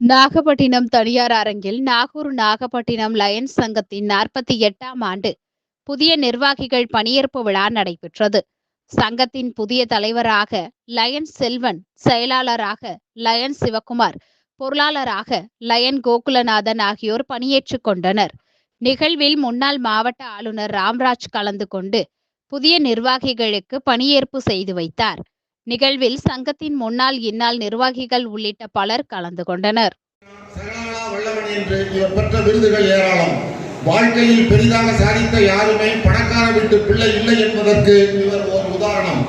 நாகப்பட்டினம் தனியார் அரங்கில் நாகூர் நாகப்பட்டினம் லயன்ஸ் சங்கத்தின் நாற்பத்தி எட்டாம் ஆண்டு புதிய நிர்வாகிகள் பணியேற்பு விழா நடைபெற்றது. சங்கத்தின் புதிய தலைவராக லயன்ஸ் செல்வன் செயலாளராக லயன் சிவகுமார் பொருளாளராக லயன் கோகுலநாதன் ஆகியோர் பணியேற்றுக் கொண்டனர். நிகழ்வில் முன்னாள் மாவட்ட ஆளுநர் ராம்ராஜ் கலந்து கொண்டு புதிய நிர்வாகிகளுக்கு பணியேற்பு செய்து வைத்தார். நிகழ்வில் சங்கத்தின் முன்னாள் இந்நாள் நிர்வாகிகள் உள்ளிட்ட பலர் கலந்து கொண்டனர். பெற்ற விருதுகள் ஏராளம். வாழ்க்கையில் பெரிதாக சாதித்த யாருமே பணக்கார வீட்டு பிள்ளை இல்லை என்பதற்கு இவர் ஒரு உதாரணம்.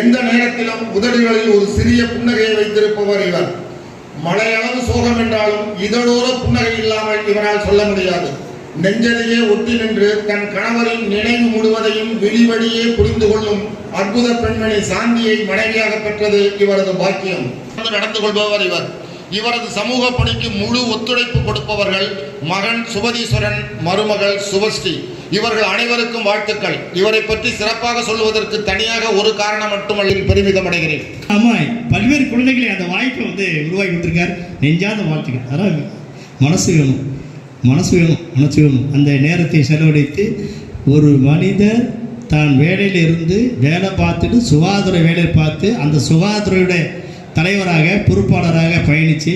எந்த நேரத்திலும் உதடுகளில் ஒரு சிறிய புன்னகையை வைத்திருப்பவர் இவர். மழையளவு சோகம் என்றாலும் இதழோர புன்னகை இல்லாமல் இவரால் சொல்ல முடியாது. நெஞ்சலையே ஒட்டி நின்று தன் கணவரின் நினைவு முழுவதையும் வெளிவழியே புரிந்து கொள்ளும் அற்புத பெண்மணி சாந்தியை மனைவியாக பெற்றது இவரது பாக்கியம். நடந்து கொள்பவர் இவர். இவரது சமூக பணிக்கு முழு ஒத்துழைப்பு கொடுப்பவர்கள் மகன் சுபதீஸ்வரன் மருமகள் சுபஸ்ரீ. இவர்கள் அனைவருக்கும் வாழ்த்துக்கள். இவரை பற்றி சிறப்பாக சொல்வதற்கு தனியாக ஒரு காரணம் மட்டுமல்ல. பெருமிதம் அடைகிறேன். ஆமா பல்வேறு குழந்தைகளை அந்த வாய்ப்பை வந்து உருவாக்கி கொடுத்துருக்கார். நெஞ்சாத வாழ்த்துக்கள். அதாவது மனசு வேணும். மனசு வேணும் மனசு வேணும். அந்த நேரத்தை செலவழித்து ஒரு மனிதர் தான் வேலையில் இருந்து வேலை பார்த்துட்டு சுகாதார வேலையை பார்த்து அந்த சுகாதாரோட தலைவராக பொறுப்பாளராக பயணித்து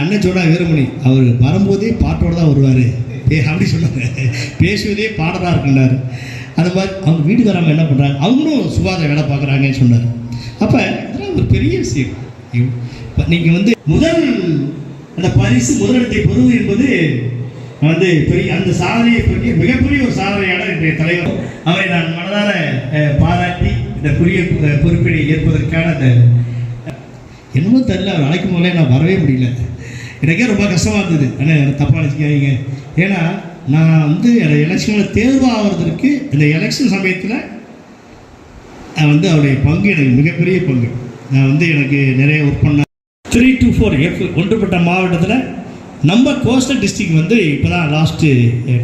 அண்ணன் சொன்னார் வீரமணி அவர் வரும்போதே பாட்டோடு தான் வருவார். அப்படி சொன்னாங்க பேசுவதே பாடலாக இருக்குன்னாரு. அது மாதிரி அவங்க வீட்டுக்காரங்க என்ன பண்ணுறாங்க அவங்களும் சுகாதார வேலை பார்க்குறாங்கன்னு சொன்னார். அப்போ இதெல்லாம் ஒரு பெரிய விஷயம். இப்போ நீங்கள் வந்து முதல் அந்த பரிசு முதலிடத்தை பெறுவது என்பது வந்து பெரிய அந்த சாதனையை பற்றி மிகப்பெரிய ஒரு சாதனையாளர் இன்றைய தலைவர். அவரை நான் மனதார பாராட்டி இந்த புதிய பொறுப்பினை ஏற்பதற்கான அந்த என்னமோ தெரியல அவர் அழைக்கும் போதே நான் வரவே முடியல. எனக்கே ரொம்ப கஷ்டமாக இருந்தது. ஆனால் தப்பாக நினச்சிக்காதீங்க. ஏன்னா நான் வந்து எலெக்ஷனில் தேர்வு ஆகிறதுக்கு இந்த எலெக்ஷன் சமயத்தில் வந்து அவருடைய பங்கு எனக்கு மிகப்பெரிய பங்கு. நான் வந்து எனக்கு நிறைய ஒர்க் பண்ண த்ரீ டு ஃபோர் எஃப் ஒன்றுபட்ட மாவட்டத்தில் நம்ம கோஸ்டல் டிஸ்ட்ரிக் வந்து இப்போ தான் லாஸ்ட்டு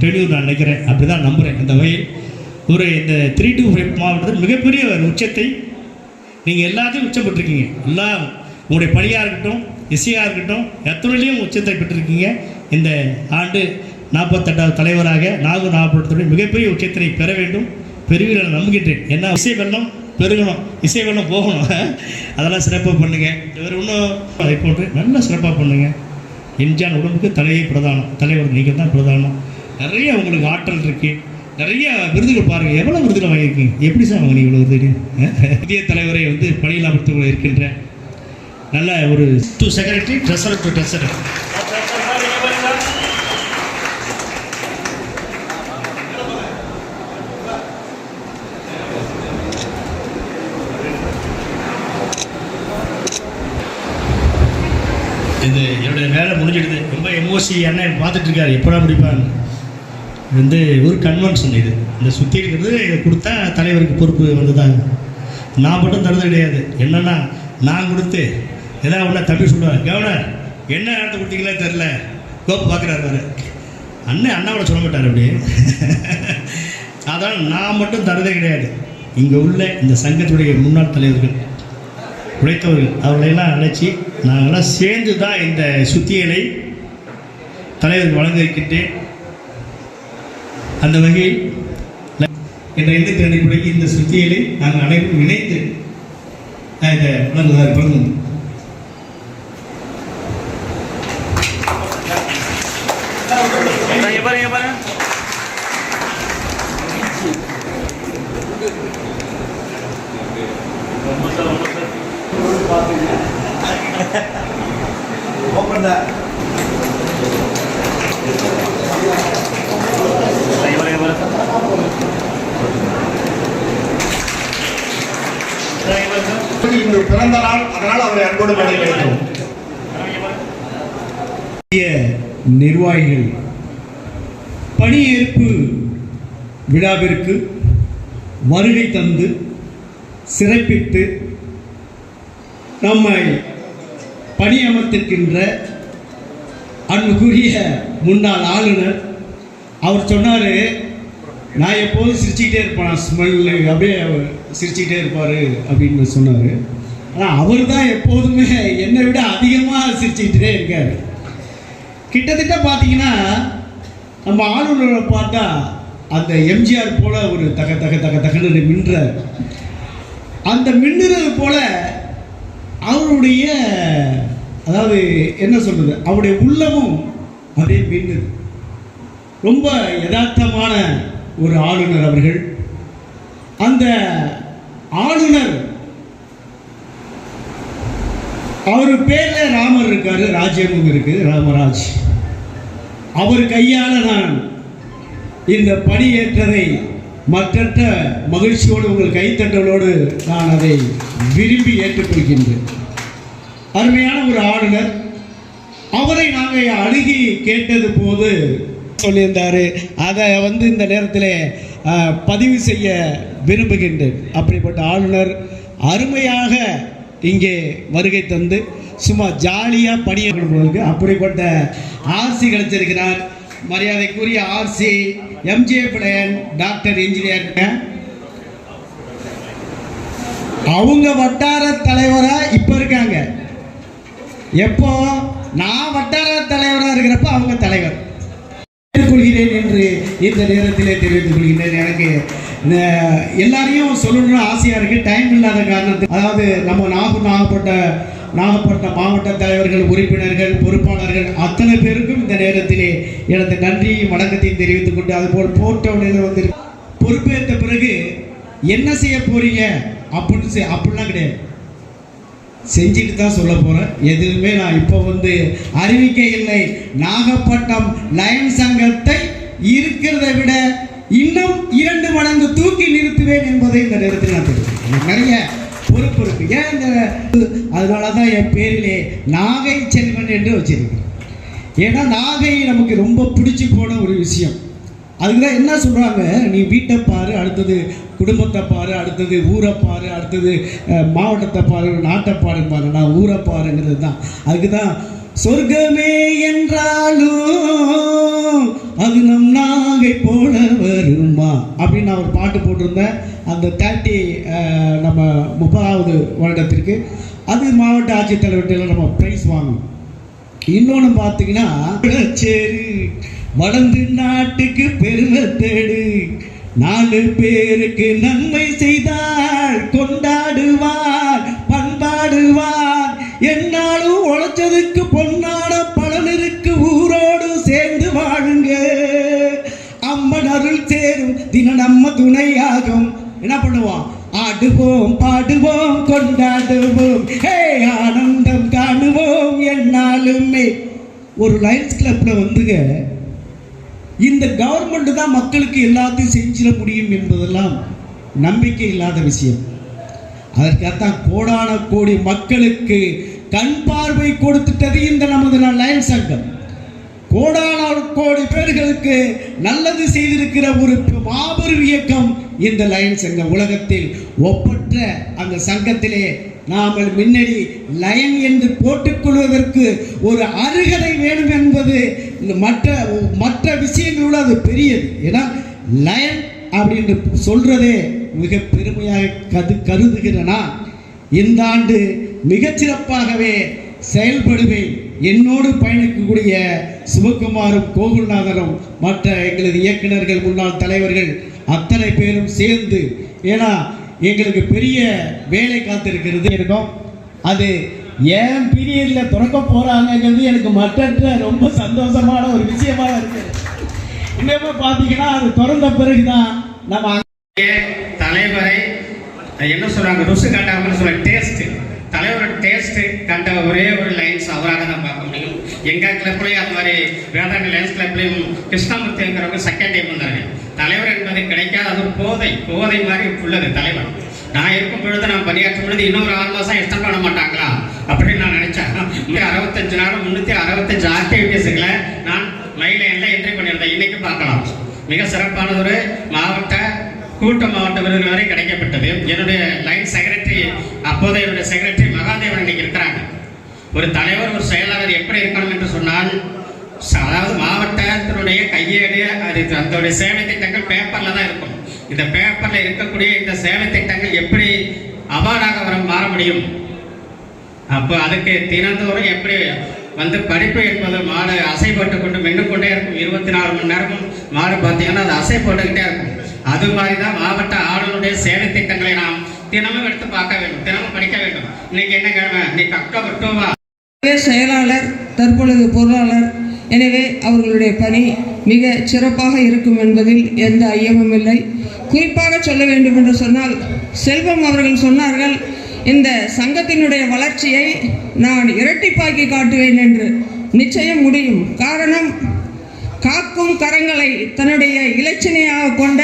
டெலியூர் நான் நினைக்கிறேன். அப்படி தான் நம்புகிறேன் இந்த வகையில் ஒரு இந்த த்ரீ டு ஃபைவ் மாவட்டத்தில் மிகப்பெரிய ஒரு உச்சத்தை நீங்கள் எல்லாத்தையும் உச்சப்பட்டிருக்கீங்க. எல்லா உங்களுடைய பணியாக இருக்கட்டும் இசையாக இருக்கட்டும் எத்தனையிலையும் உச்சத்தை பெற்றிருக்கீங்க. இந்த ஆண்டு நாற்பத்தெட்டாவது தலைவராக நாகூர் நாகப்பட்டினத்துடைய மிகப்பெரிய உச்சத்தினை பெற வேண்டும். பெருவிழா நம்புகின்றேன். என்ன இசை வெள்ளம் பெருகணும் இசைவெல்லாம் போகணும். அதெல்லாம் சிறப்பாக பண்ணுங்கள் இவர் இன்னும் அதை போட்டு நல்லா சிறப்பாக பண்ணுங்கள் எம்ஜிஆர் உடம்புக்கு தலையை பிரதானம். தலைவர் நீங்கள் தான் பிரதானம். நிறைய உங்களுக்கு ஆற்றல் இருக்குது நிறைய விருதுகள் பாருங்கள் எவ்வளோ விருதுகள் வாங்கியிருக்கீங்க? எப்படி சார் வாங்கினீங்க இவ்வளோ விருது புதிய தலைவரை வந்து பணியில் அமர்த்து இருக்கின்ற நல்ல ஒரு டு செக்ரட்டரி ட்ரெஸர் டு ட்ரெஸர் இது என்னுடைய வேலை முடிஞ்சிடுது. ரொம்ப எமோசி அண்ணன் பார்த்துட்டு இருக்காரு எப்படா முடிப்பாங்க வந்து ஒரு கன்வென்ஷன் இது. இந்த சுற்றி இருக்கிறது இதை கொடுத்தா தலைவருக்கு பொறுப்பு வந்ததாங்க நான் மட்டும் தருது கிடையாது. என்னன்னா நான் கொடுத்து ஏதாவது ஒன்றா தம்பி சொல்லுவேன் கவர்னர் என்ன நேரத்தை கொடுத்தீங்களே தெரில கோப்பு பார்க்குறாரு அவரு. அண்ணன் அண்ணாவோட சொல்ல மாட்டார் அப்படியே அதான் நான் மட்டும் தரதே கிடையாது. இங்கே உள்ள இந்த சங்கத்துடைய முன்னாள் தலைவர்கள் உழைத்தவர்கள் அவர்களையெல்லாம் அழைச்சி நாங்களாம் சேர்ந்து தான் இந்த சுத்தியலை தலைவர் வழங்க இருக்கின்றேன் அந்த வகையில் என்ற எண்ணத்தின் அடிப்படையில் இந்த சுத்தியலை நாங்கள் அனைவரும் இணைந்து நான் இந்த வழங்குவதாக வழங்கும் பாருங்க பாருங்க இங்க பாருங்க, இங்க இன்று பிறந்த நாள் அதனால் அவரை அன்போடு வரவேற்கிறோம். புதிய நிர்வாகிகள் பணியேற்பு விழாவிற்கு வருகை தந்து சிறப்பித்து நம்மை பணியமர்த்திருக்கின்ற அன்புக்குரிய முன்னாள் ஆளுநர். அவர் சொன்னார் நான் எப்போதும் சிரிச்சுக்கிட்டே இருப்பேன் ஸ்மெல்லு அப்படியே அவர் சிரிச்சுக்கிட்டே இருப்பார் அப்படின்னு சொன்னார். ஆனால் அவர் தான் எப்போதுமே என்னை விட அதிகமாக சிரிச்சுக்கிட்டே இருக்கார். கிட்டத்தட்ட பார்த்தீங்கன்னா நம்ம ஆளுநரை பார்த்தா அந்த எம்ஜிஆர் போல் ஒரு தக தக தக தகன்னு மின்றார் அந்த மின்னுறது போல் அவருடைய அதாவது என்ன சொல்கிறது அவருடைய உள்ளமும் அப்படியே மின்னுது ரொம்ப யதார்த்தமான ஒரு ஆளுநர் அவர்கள். அந்த ஆளுநர் அவர் பேரில் ராமர் இருக்காரு ராஜ்யமும் இருக்குது ராமராஜ். அவர் கையால் நான் இந்த பணியேற்றதை மற்றற்ற மகிழ்ச்சியோடு உங்கள் கைத்தட்டலோடு நான் அதை விரும்பி ஏற்றுக்கொள்கின்றேன். அருமையான ஒரு ஆளுநர் அவரை நாங்கள் அணுகி கேட்டது போது சொல்லியிருந்தாரு. அதை வந்து இந்த நேரத்தில் பதிவு செய்ய விரும்புகின்றேன். அப்படிப்பட்ட ஆளுநர் அருமையாக இங்கே வருகை தந்து சும்மா ஜாலியாக பணியாற்றுவதற்கு அப்படிப்பட்ட ஆர்சி கிடைச்சிருக்கிறார். மரியாதைக்குரிய R C M J Pillaiyan doctor engineer. அவங்க வட்டார தலைவராக இப்போ இருக்காங்க. எப்போ நான் வட்டார தலைவராக இருக்கிறப்ப அவங்க தலைவர். கொள்கிறேன் என்று இந்த நேரத்திலே தெரிவித்துக் கொள்கிறேன் எனக்கு எல்லாரையும் சொல்லணும்னு ஆசையா இருக்கு. டைம் இல்லாத காரணத்து அதாவது நம்ம நாகூர் நாகப்பட்ட நாகப்பட்ட மாவட்ட தலைவர்கள் உறுப்பினர்கள் பொறுப்பாளர்கள் அத்தனை பேருக்கும் இந்த நேரத்திலே எனது நன்றியையும் வணக்கத்தையும் தெரிவித்துக் கொண்டு அதுபோல் போட்டோவில் வந்து பொறுப்பேற்ற பிறகு என்ன செய்ய போறீங்க? அப்படின்னு செய்- அப்படிலாம் கிடையாது. செஞ்சுட்டு தான் சொல்ல போகிறேன் எதுவுமே நான் இப்போ வந்து அறிவிக்க இல்லை. நாகப்பட்டினம் லயன் சங்கத்தை இருக்கிறத விட இன்னும் இரண்டு மடங்கு தூக்கி நிறுத்துவேன் என்பதை இந்த நேரத்தில் நான் தெரிவிக்கிறேன். நிறைய பொறுப்பு இருக்கு. ஏன் இந்த அதனால தான் என் பேரிலே நாகை செல்வன் என்று வச்சிருக்கேன் ஏன்னா நாகை நமக்கு ரொம்ப பிடிச்சி போன ஒரு விஷயம். அதுக்கு என்ன சொல்கிறாங்க நீ வீட்டை பாரு அடுத்தது குடும்பத்தை பாரு அடுத்தது ஊரை பாரு அடுத்தது மாவட்டத்தை பாரு நாட்டை பாருப்பாரு நான் ஊரை பாருங்கிறது தான். அதுக்கு தான் சொர்க்கமே என்றாலும் அது நம் நாகை போல வருமா? அப்படின்னு நான் ஒரு பாட்டு போட்டிருந்தேன். அந்த தேர்ட்டி நம்ம முப்பதாவது வருடத்திற்கு அது மாவட்ட ஆட்சித்தலைவர்கிட்ட நம்ம ப்ரைஸ் வாங்கணும். இன்னொன்று பார்த்தீங்கன்னா சரி வளர்ந்து நாட்டுக்கு பெருமை தேடு. நாலு பேருக்கு நன்மை செய்தால் கொண்டாடுவார் பண்பாடுவார். என்னாலும் உழைச்சதுக்கு பொன்னாட பலனருக்கு ஊரோடு சேர்ந்து வாழுங்க. அம்மன் அருள் சேரும் தின நம்ம துணையாகும். என்ன பண்ணுவோம்? ஆடுவோம் பாடுவோம் கொண்டாடுவோம். ஹே ஆனந்தம் காணுவோம் என்னாலுமே ஒரு லயன்ஸ் கிளப்ல வந்துங்க. இந்த கவர்மெண்ட் தான் மக்களுக்கு எல்லாத்தையும் செஞ்சிட முடியும் என்பதெல்லாம் நம்பிக்கை இல்லாத விஷயம். அதற்காகத்தான் கோடான கோடி மக்களுக்கு கண் பார்வை கொடுத்துட்டது இந்த நமது லயன் சங்கம் கோடான கோடி பேர்களுக்கு நல்லது செய்திருக்கிற ஒரு மாபெரும் இயக்கம் இந்த லயன் சங்கம் உலகத்தில் ஒப்பற்ற அந்த சங்கத்திலே நாங்கள் முன்னணி லயன் என்று போட்டுக்கொள்வதற்கு ஒரு அருகதை வேணும் என்பது மற்ற மற்ற விஷயங்களோட அது பெரியது. ஏன்னா லயன் அப்படின்னு சொல்றதே மிக பெருமையாக கது கருதுகிறனா இந்த ஆண்டு மிகச்சிறப்பாகவே செயல்படுவேன். என்னோடு பயணிக்கக்கூடிய சிவகுமாரும் கோகுல்நாதரும் மற்ற எங்களது இயக்குநர்கள் முன்னாள் தலைவர்கள் அத்தனை பேரும் சேர்ந்து ஏன்னா எங்களுக்கு பெரிய வேலை காத்திருக்கிறது இருக்கும். அது ஏன் பீரியடில் திறக்க போகிறாங்கங்கிறது எனக்கு மற்ற ரொம்ப சந்தோஷமான ஒரு விஷயமா இருக்குது இன்னமும் பார்த்தீங்கன்னா அது திறந்த பிறகு தான் நம்ம தலைவரை என்ன சொல்றாங்க? ருசு காட்டாமல் சொல்ல டேஸ்ட் தலைவரோட டேஸ்ட் கண்ட ஒரே ஒரு லைன்ஸ் அவராக தான் பார்க்க முடியும். எங்கள் கிளப்லையும் அது மாதிரி வேதாண்ட லைன்ஸ் கிளப்லையும் கிருஷ்ணாமூர்த்திங்கிறவங்க செகண்ட் டைம் வந்தாங்க தலைவர் என்பது கிடைக்காத அது ஒரு போதை போதை மாதிரி உள்ளது தலைவர். நான் இருக்கும் பொழுது நான் பணியாற்றும் பொழுது இன்னொரு ஆறு மாதம் எக்ஸ்டன் பண்ண மாட்டாங்களா? அப்படின்னு நான் நினைச்சேன். அறுபத்தஞ்சு நாள் முந்நூற்றி அறுபத்தஞ்சு ஆக்டிவிட்டீஸுகளை நான் மயில எல்லாம் என்ட்ரி பண்ணியிருந்தேன். இன்னைக்கு பார்க்கலாம். மிக சிறப்பான ஒரு மாவட்ட கூட்ட மாவட்ட விருதுகள் வரை கிடைக்கப்பட்டது. என்னுடைய லைன் செக்ரட்டரி அப்போதைய என்னுடைய செக்ரட்டரி மகாதேவன் இன்னைக்கு இருக்கிறாங்க. ஒரு தலைவர் ஒரு செயலாளர் எப்படி இருக்கணும் என்று சொன்னால் அதாவது மாவட்டத்தினுடைய கையேடு அது அதனுடைய சேவை திட்டங்கள் பேப்பரில் தான் இருக்கும். இந்த பேப்பர்ல இருக்கக்கூடிய இந்த சேவை திட்டங்கள் எப்படி அவார்டாக வர மாற முடியும்? அப்போ அதுக்கு தினந்தோறும் எப்படி வந்து படிப்பு என்பது மாடு அசைப்பட்டு கொண்டு மென்று கொண்டே இருக்கும். இருபத்தி நாலு மணி நேரமும் மாடு பார்த்தீங்கன்னா அது அசைப்பட்டுக்கிட்டே இருக்கும். அது மாதிரி தான் மாவட்ட ஆளுநருடைய சேவை திட்டங்களை நாம் தினமும் எடுத்து பார்க்க வேண்டும். தினமும் படிக்க வேண்டும். இன்னைக்கு என்ன கிழமை? இன்னைக்கு அக்டோபர் டூவா செயலாளர் தற்பொழுது பொருளாளர் எனவே அவர்களுடைய பணி மிக சிறப்பாக இருக்கும் என்பதில் எந்த ஐயமும் இல்லை. குறிப்பாக சொல்ல வேண்டும் என்று சொன்னால் செல்வம் அவர்கள் சொன்னார்கள் இந்த சங்கத்தினுடைய வளர்ச்சியை நான் இரட்டிப்பாக்கி காட்டுவேன் என்று நிச்சயம் முடியும். காரணம் காக்கும் கரங்களை தன்னுடைய இலச்சினையாக கொண்ட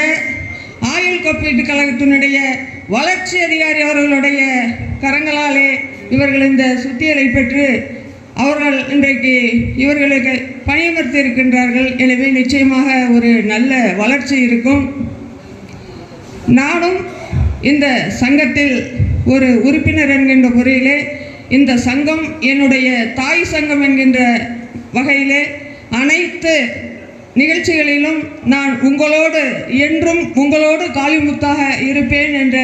ஆயுள் காப்பீட்டு கழகத்தினுடைய வளர்ச்சி அதிகாரி அவர்களுடைய கரங்களாலே இவர்கள் இந்த சுத்தியலை பெற்று அவர்கள் இன்றைக்கு இவர்களுக்கு பணியமர்த்தி இருக்கின்றார்கள் எனவே நிச்சயமாக ஒரு நல்ல வளர்ச்சி இருக்கும். நானும் இந்த சங்கத்தில் ஒரு உறுப்பினர் என்கின்ற முறையிலே இந்த சங்கம் என்னுடைய தாய் சங்கம் என்கின்ற வகையிலே அனைத்து நிகழ்ச்சிகளிலும் நான் உங்களோடு என்றும் உங்களோடு காளிமுத்தாக இருப்பேன் என்ற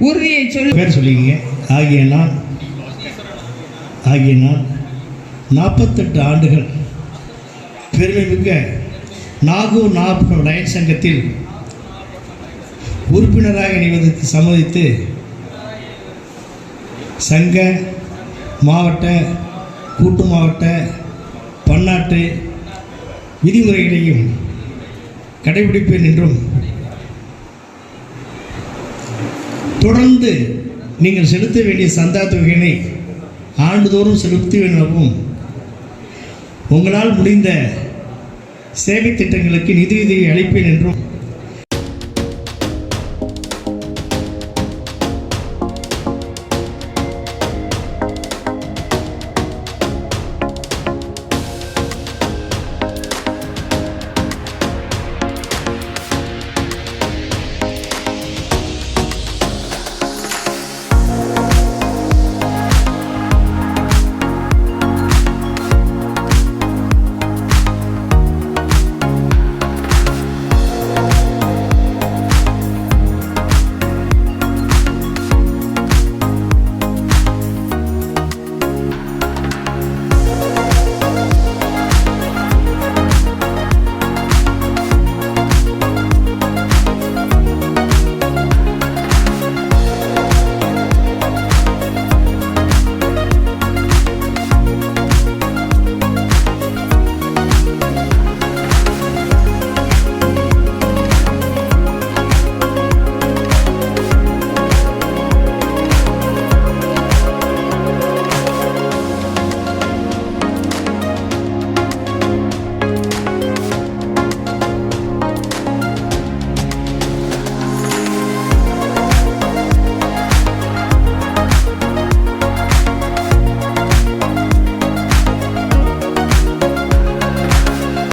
உறுதியை சொல்லி பேர் ஆகிய நான் ஆகிய நான் நாற்பத்தெட்டு ஆண்டுகள் பெருமைமிக்க நாகூர் நாகப்பட்டினம் லயன் சங்கத்தில் உறுப்பினராக இணைவதற்கு சம்மதித்து சங்க மாவட்ட கூட்டு மாவட்ட பன்னாட்டு விதிமுறைகளையும் கடைபிடிப்பேன் என்றும் தொடர்ந்து நீங்கள் செலுத்த வேண்டிய சந்தா தொகையினை ஆண்டுதோறும் செலுத்துவேன் எனவும் உங்களால் முடிந்த சேவை திட்டங்களுக்கு நிதியுதவி அளிப்பேன் என்றும்